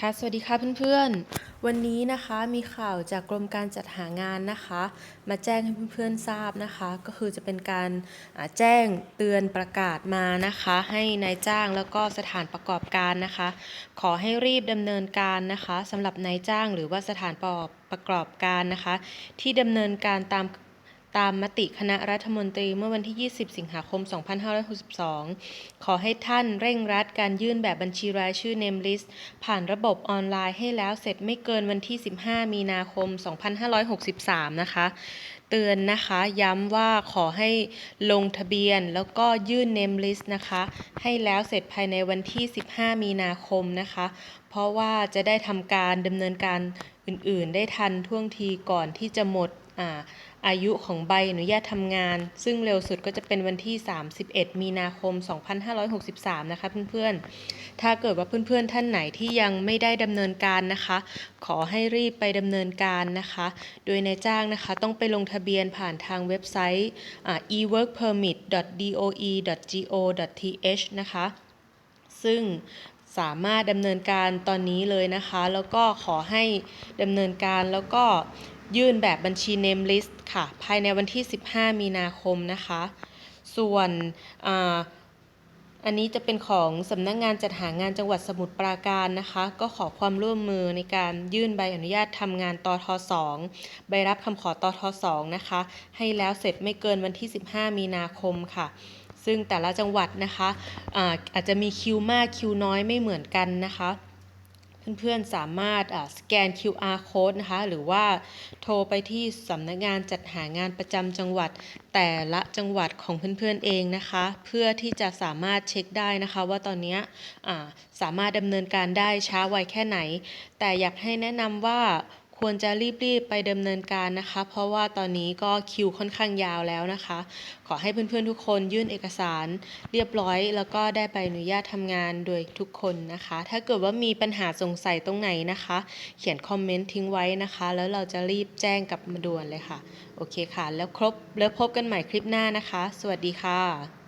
ค่ะ สวัสดีค่ะเพื่อนๆ วันนี้นะคะมีข่าวจากกรมการจัดหางานนะคะ มาแจ้งให้เพื่อนๆทราบนะคะ ก็คือจะเป็นการแจ้งเตือนประกาศมานะคะ ให้นายจ้างแล้วก็สถานประกอบการนะคะ ขอให้รีบดำเนินการนะคะสำหรับนายจ้างหรือว่าสถานประกอบการนะคะ ที่ดำเนินการตาม ตามมติคณะรัฐมนตรีเมื่อวันที่ 20 สิงหาคม 2562 ขอให้ท่านเร่งรัดการยื่นแบบบัญชีรายชื่อ Name List ผ่านระบบออนไลน์ให้แล้วเสร็จไม่เกินวันที่ 15 มีนาคม 2563 นะคะ เตือนนะคะย้ำว่าขอให้ลงทะเบียนแล้วก็ยื่น Name List นะคะ ให้แล้วเสร็จภายในวันที่ 15 มีนาคมนะคะ เพราะว่าจะได้ทำการดำเนินการ อื่นๆ ได้ทันท่วงทีก่อนที่จะหมดอาอายุของใบอนุญาตทำงาน ซึ่งเร็วสุดก็จะเป็นวันที่ 31 มีนาคม 2563 นะคะเพื่อนๆ ถ้าเกิดว่าเพื่อนๆ ท่านไหนที่ยังไม่ได้ดำเนินการนะคะ ขอให้รีบไปดำเนินการนะคะ โดยนายจ้างนะคะต้องไปลงทะเบียนผ่านทางเว็บไซต์ eworkpermit.doe.go.th นะคะซึ่ง สามารถดำเนินการตอนนี้เลยนะคะ แล้วก็ขอให้ดำเนินการแล้วก็ยื่นแบบบัญชี name list ค่ะ ภายในวันที่ 15 มีนาคมนะคะ ส่วนอันนี้จะเป็นของสำนักงงานจัดหางานจังหวัดสมุทรปราการนะคะ ก็ขอความร่วมมือในการยื่นใบอนุญาตทำงานตท2ใบรับคำขอตท2นะคะ ให้แล้วเสร็จไม่เกินวันที่ 15 มีนาคมค่ะ ซึ่งแต่ละจังหวัดนะคะอาอาจจะมีคิวมากคิวน้อยไม่เหมือนกันนะคะเพื่อนๆสามารถสแกน QR code นะคะ หรือว่าโทรไปที่สำนักงานจัดหางานประจำจังหวัดแต่ละจังหวัดของเพื่อนๆเองนะคะ เพื่อที่จะสามารถเช็คได้นะคะ ว่าตอนนี้สามารถดำเนินการได้ช้าไวแค่ไหน แต่อยากให้แนะนำว่า ควรจะรีบๆไปดำเนินการนะคะ เพราะว่าตอนนี้ก็คิวค่อนข้างยาวแล้วนะคะ ขอให้เพื่อนๆทุกคนยื่นเอกสารเรียบร้อย แล้วก็ได้ใบอนุญาตทำงานโดยทุกคนนะคะ ถ้าเกิดว่ามีปัญหาสงสัยตรงไหนนะคะ เขียนคอมเมนต์ทิ้งไว้นะคะ แล้วเราจะรีบแจ้งกลับมาด่วนเลยค่ะ โอเคค่ะ แล้วครบแล้วพบกันใหม่คลิปหน้านะคะ สวัสดีค่ะ